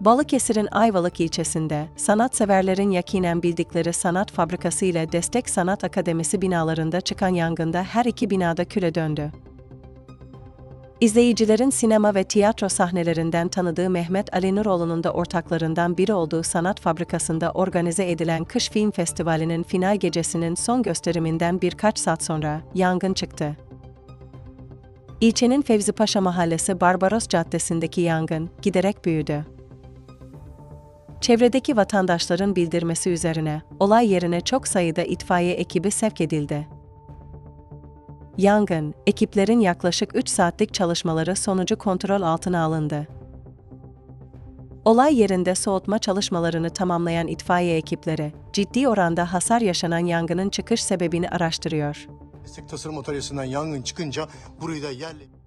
Balıkesir'in Ayvalık ilçesinde, sanatseverlerin yakinen bildikleri sanat fabrikası ile Destek Sanat Akademisi binalarında çıkan yangında her iki binada küle döndü. İzleyicilerin sinema ve tiyatro sahnelerinden tanıdığı Mehmet Ali Nuroğlu'nun da ortaklarından biri olduğu sanat fabrikasında organize edilen Kış Film Festivali'nin final gecesinin son gösteriminden birkaç saat sonra yangın çıktı. İlçenin Fevzipaşa Mahallesi Barbaros Caddesi'ndeki yangın giderek büyüdü. Çevredeki vatandaşların bildirmesi üzerine olay yerine çok sayıda itfaiye ekibi sevk edildi. Yangın, ekiplerin yaklaşık 3 saatlik çalışmaları sonucu kontrol altına alındı. Olay yerinde soğutma çalışmalarını tamamlayan itfaiye ekipleri, ciddi oranda hasar yaşanan yangının çıkış sebebini araştırıyor. Meslek tasarım atölyesinden yangın çıkınca burayı da yerle...